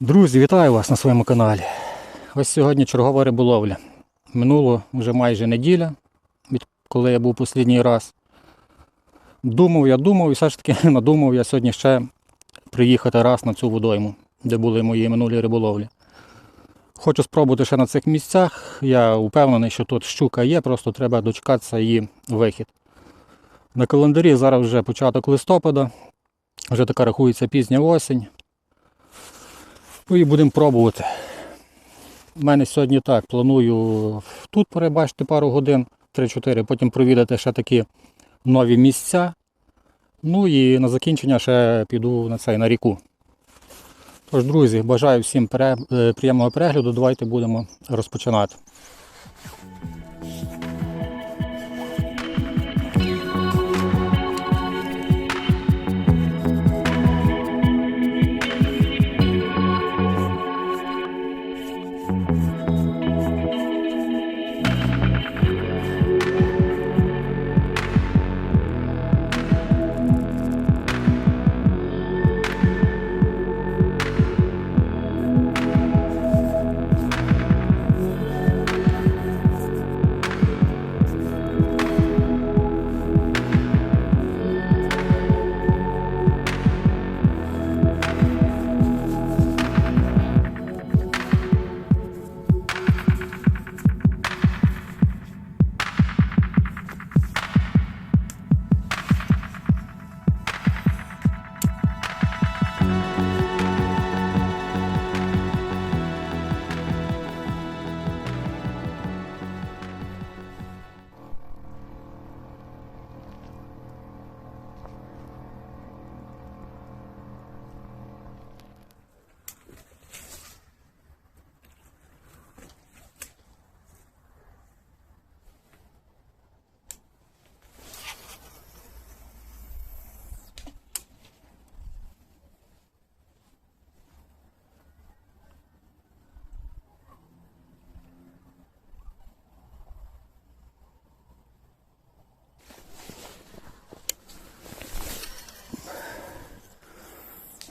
Друзі, вітаю вас на своєму каналі. Ось сьогодні чергова риболовля. Минуло вже майже неділя, від коли я був останній раз. Думав, я думав, і все ж таки надумав я сьогодні ще приїхати раз на цю водойму, де були мої минулі риболовлі. Хочу спробувати ще на цих місцях. Я впевнений, що тут щука є, просто треба дочекатися її вихід. На календарі зараз вже початок листопада, вже така рахується пізня осінь. Ну і будемо пробувати. У мене сьогодні так, планую тут перебачити пару годин, 3-4, потім провідати ще такі нові місця. Ну і на закінчення ще піду на цей на ріку. Тож, друзі, бажаю всім е, приємного перегляду. Давайте будемо розпочинати.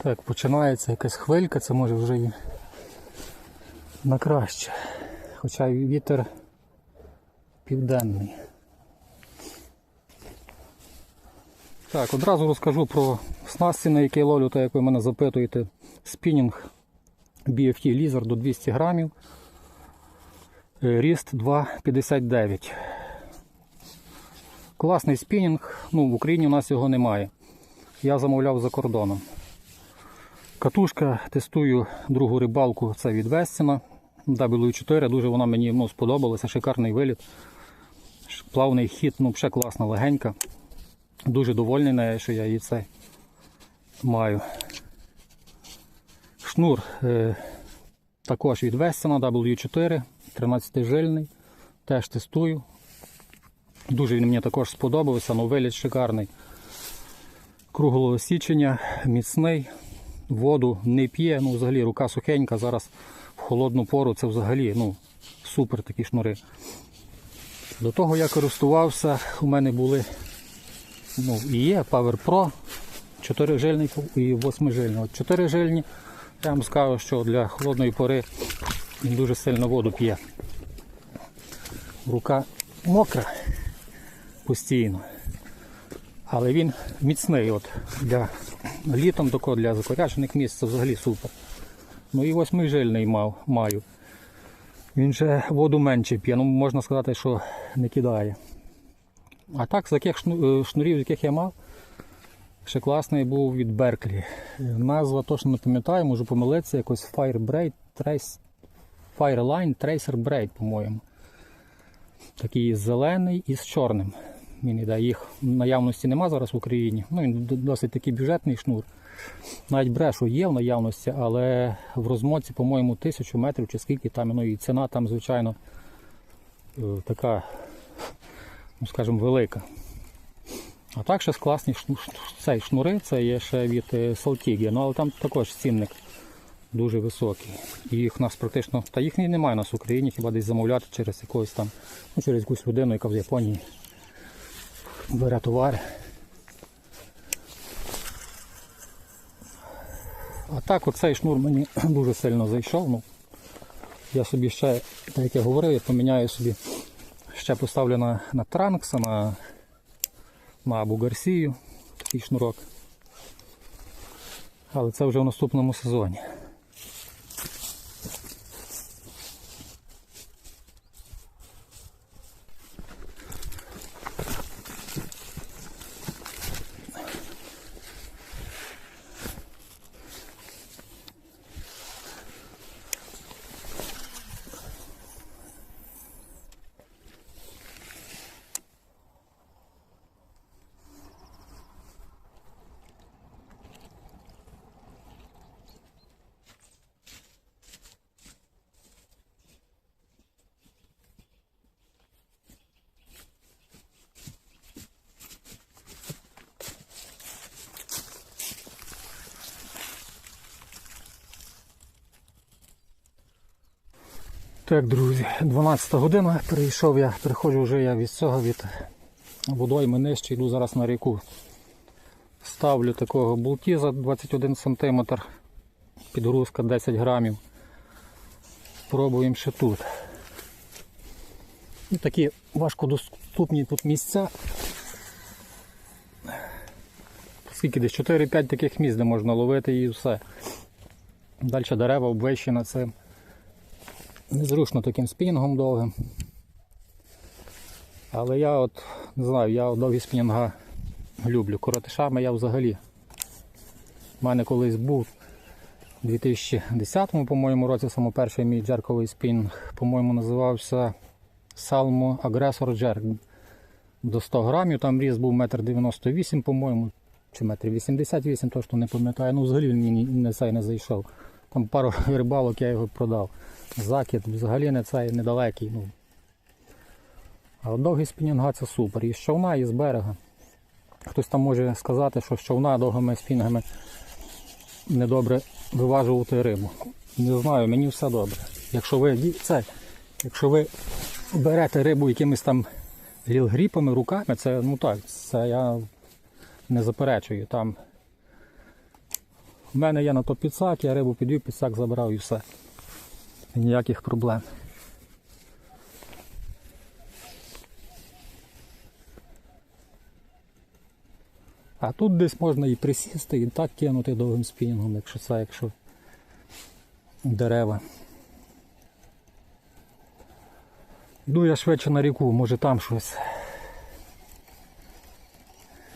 Так, починається якась хвилька, це може вже і на краще. Хоча вітер південний. Так, одразу розкажу про снасті, на які ловлю, так як ви мене запитуєте. Спінінг BFT Lizard до 200 грамів. Ріст 2,59. Класний спінінг, ну в Україні у нас його немає. Я замовляв за кордоном. Катушка тестую другу рибалку, це від Вестіна W4. Дуже вона мені ну, сподобалася, шикарний виліт. Плавний хід, ну ще класна, легенька. Дуже довольний нею, що я її це маю. Шнур е, також від Вестіна W4, 13 жильний. Теж тестую. Дуже він мені також сподобався, ну виліт шикарний. Круглого січення, міцний, воду не п'є, ну взагалі рука сухенька, зараз в холодну пору це взагалі ну, супер такі шнури. До того я користувався, у мене були ну, і є Power Pro, 4 жильний і 8 жильний. От 4 жильні, я вам скажу, що для холодної пори він дуже сильно воду п'є. Рука мокра постійно. Але він міцний от для літом тако для закорячених місць це взагалі супер. Ну і восьмижильний мав, маю. Він же воду менше п'є, ну можна сказати, що не кидає. А так, з шну- е, шнурів, яких я мав, ще класний був від Берклі. Назва точно не пам'ятаю, можу помилитися, якось Firebraid, Trace, Fireline Tracer Braid, по-моєму. Такий зелений і з чорним. Він іде. Їх наявності нема зараз в Україні. Ну, він досить такий бюджетний шнур. Навіть брешу є в наявності, але в розмотці, по-моєму, тисячу метрів чи скільки там, ну і ціна там, звичайно, е, така, ну скажімо, велика. А так ще класні цей шнури, це є ще від Saltigi, ну але там також цінник дуже високий. Їх нас практично, та їх немає у нас в Україні, хіба десь замовляти через якогось там, ну через якусь людину, яка в Японії бере товар. А так оцей шнур мені дуже сильно зайшов. Ну, я собі ще, так як я говорив, я поміняю собі, ще поставлю на, на Транкса, на, на Абу Гарсію такий шнурок. Але це вже в наступному сезоні. Так, друзі, 12 година перейшов я, переходжу вже я від цього від водойми нижче, йду зараз на ріку. Ставлю такого болтіза 21 см, підгрузка 10 грамів. Пробуємо ще тут. І такі важкодоступні тут місця. Скільки десь 4-5 таких місць, де можна ловити і все. Далі дерева обвищена цим. Незручно таким спінінгом довгим. Але я от не знаю, я довгі спінінга люблю. Коротишами я взагалі. У мене колись був у 2010 по-моєму році саме перший мій джерковий спінінг, по-моєму, називався Salmo Aggressor Jerk. До 100 грамів, там ріст був 1,98 м, по-моєму, чи 1,88 м, точно не пам'ятаю. Ну взагалі він мені не цей не зайшов. Там пару рибалок я його продав. Закид взагалі не цей недалекий. Ну. А довгий спінінга це супер. І з човна, і з берега. Хтось там може сказати, що з човна довгими спінгами недобре виважувати рибу. Не знаю, мені все добре. Якщо ви це, якщо ви берете рибу якимись там гріпами, руками, це ну так, це я не заперечую. Там в мене є на то підсак, я рибу підвів, підсак забрав і все. Ніяких проблем. А тут десь можна і присісти, і так кинути довгим спінінгом, якщо це, якщо дерева. Йду я швидше на ріку, може там щось.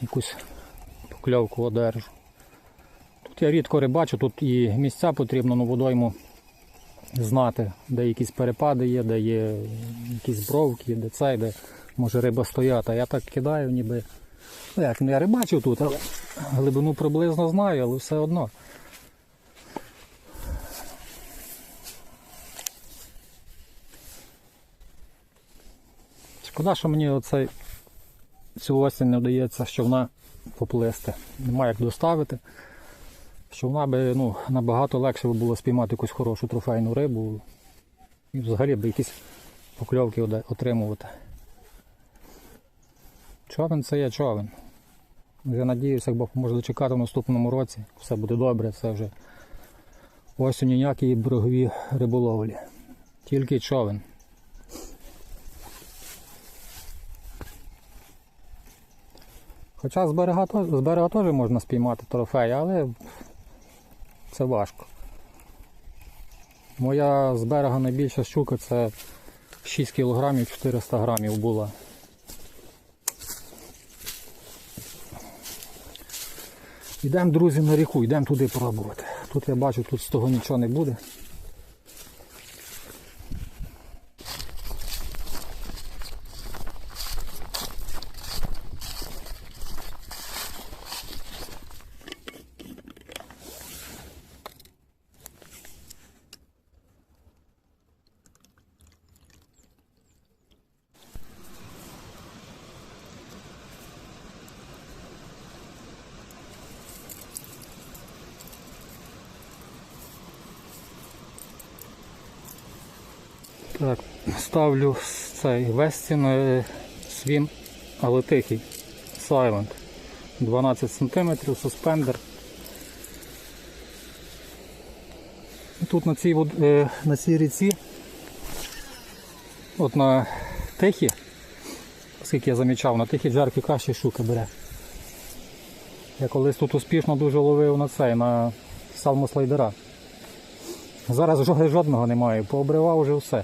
Якусь покльовку одержу. Тут я рідко рибачу, тут і місця потрібно на водойму знати, де якісь перепади є, де є якісь бровки, де це, де може риба стояти. Я так кидаю, ніби. Ну як, ну я рибачив тут, але глибину приблизно знаю, але все одно. Шкода, що мені оцей цю осінь не вдається човна поплисти. Немає як доставити. Човна би ну, набагато легше було спіймати якусь хорошу трофейну рибу і взагалі би якісь покльовки отримувати. Човен це є човен. Я надіюся, як Бог може дочекати в наступному році. Все буде добре, це вже осінь ніякі берегові риболовлі. Тільки човен. Хоча з берега, з берега теж можна спіймати трофей, але це важко. Моя з берега найбільша щука це 6 кг 400 грамів була. Йдемо, друзі, на ріку, йдемо туди пробувати. Тут я бачу, тут з того нічого не буде. Так, ставлю цей Вестін е, свін, але тихий. Silent. 12 см, суспендер. Тут на цій, е, на цій ріці, от на тихі, скільки я замічав, на тихі джерки краще щука бере. Я колись тут успішно дуже ловив на цей, на салмослайдера. Зараз жодного немає, пообривав вже все.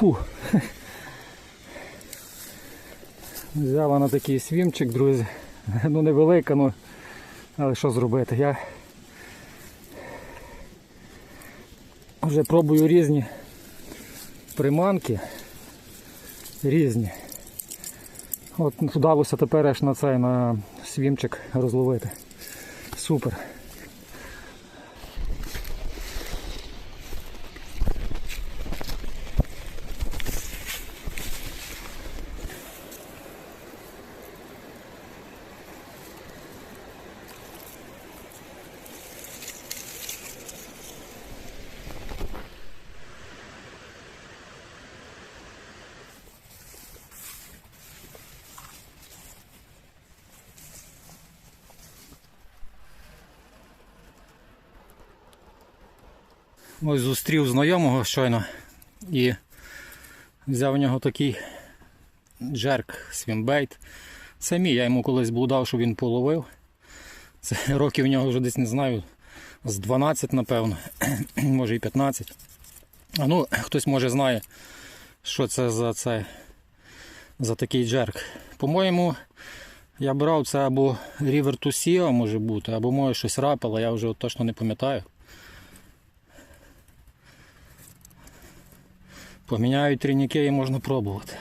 Фу. Взяла на такий свімчик, друзі. Ну невелика, ну але що зробити? Я вже пробую різні приманки. Різні. От вдалося тепер аж на цей на свімчик розловити. Супер. Ось зустрів знайомого щойно і взяв у нього такий джерк свімбейт. Це мій, я йому колись був дав, щоб він половив. Це років у нього вже десь не знаю, з 12, напевно, може і 15. А ну, хтось може знає, що це за це, за такий джерк. По-моєму, я брав це або River to Sea може бути, або може щось рапало, я вже точно не пам'ятаю. Поміняють трійники і можна пробувати.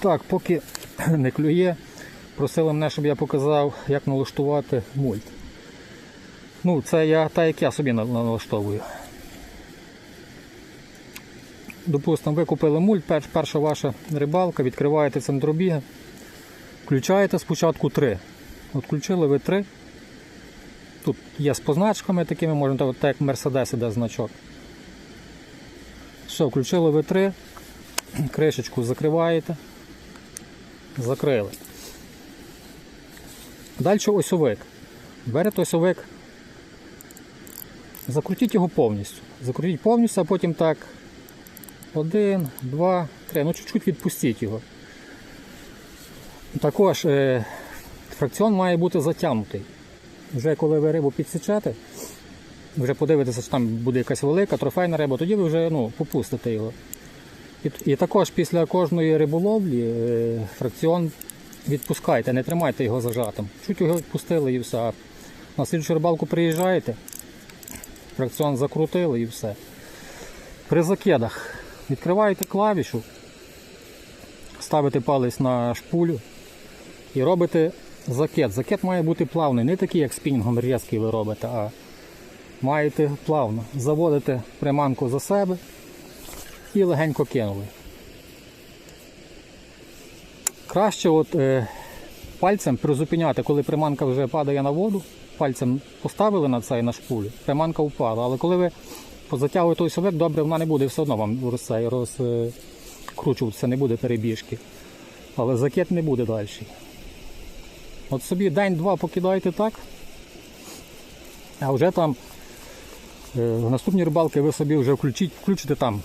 Так, поки не клює, просили мене, щоб я показав, як налаштувати мульт. Ну, це я так, як я собі налаштовую. Допустимо, ви купили мульт, перш- перша ваша рибалка, відкриваєте центробіги, включаєте спочатку 3. От включили ви 3. Тут є з позначками такими, можна так як Мерседес іде значок. Все, включили ви 3, кришечку закриваєте, закрили. Далі осьовик. Берете осьовик, закрутіть його повністю. Закрутіть повністю, а потім так. Один, два, три. Ну чуть-чуть відпустіть його. Також е, фракціон має бути затягнутий. Вже коли ви рибу підсічете, вже подивитеся, що там буде якась велика трофейна риба, тоді ви вже ну, попустите його. І, і також після кожної риболовлі е, фракціон відпускайте, не тримайте його зажатим. Чуть його відпустили і все. На слідчу рибалку приїжджаєте, фракціон закрутили і все. При закидах відкриваєте клавішу, ставите палець на шпулю і робите закид. Закид має бути плавний, не такий, як спінінгом різкий ви робите, а маєте плавно. Заводите приманку за себе і легенько кинули. Краще от, е, пальцем призупиняти, коли приманка вже падає на воду, пальцем поставили на цей на шпулю, приманка впала. Але коли ви позатягуєте той совик, добре, вона не буде все одно вам розкручуватися, не буде перебіжки. Але закид не буде далі. От собі день-два покидайте так, а вже там е, в наступній рибалки ви собі вже включіть, включите там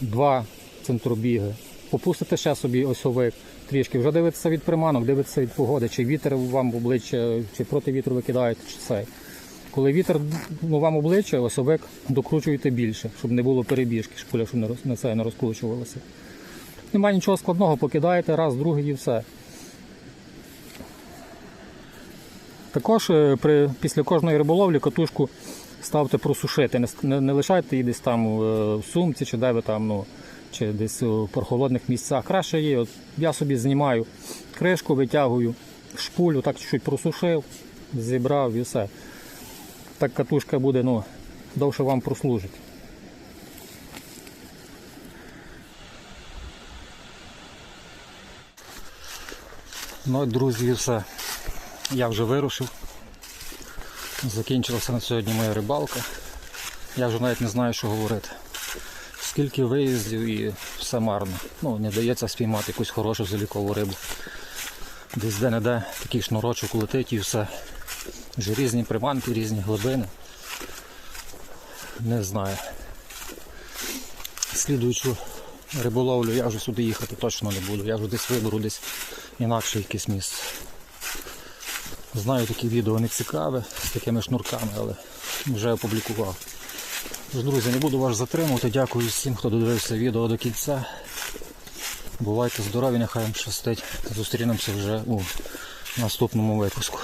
два центробіги, попустите ще собі осьовик трішки, вже дивитеся від приманок, дивитеся від погоди, чи вітер вам в обличчя, чи проти вітру ви кидаєте, чи цей. Коли вітер ну, вам обличчя, осьовик докручуєте більше, щоб не було перебіжки, шпуля, щоб не, це, не розкручувалося. Немає нічого складного, покидаєте раз, другий і все. Також е, при, після кожної риболовлі катушку ставте просушити. Не, не, лишайте її десь там е, в сумці чи де ви там, ну, чи десь у прохолодних місцях. Краще є. От я собі знімаю кришку, витягую, шпулю, так чуть-чуть просушив, зібрав і все. Так катушка буде ну, довше вам прослужить. Ну, друзі, все. Я вже вирушив. Закінчилася на сьогодні моя рибалка. Я вже навіть не знаю, що говорити. Скільки виїздів і все марно. Ну, не дається спіймати якусь хорошу залікову рибу. Десь де-не-де такий шнурочок летить і все. Вже різні приманки, різні глибини. Не знаю. Слідуючу риболовлю я вже сюди їхати точно не буду. Я вже десь виберу десь інакше якесь місце. Знаю, такі відео не цікаве з такими шнурками, але вже опублікував. Тож, друзі, не буду вас затримувати. Дякую всім, хто додивився відео до кінця. Бувайте здорові, нехай вам щастить. Зустрінемося вже у наступному випуску.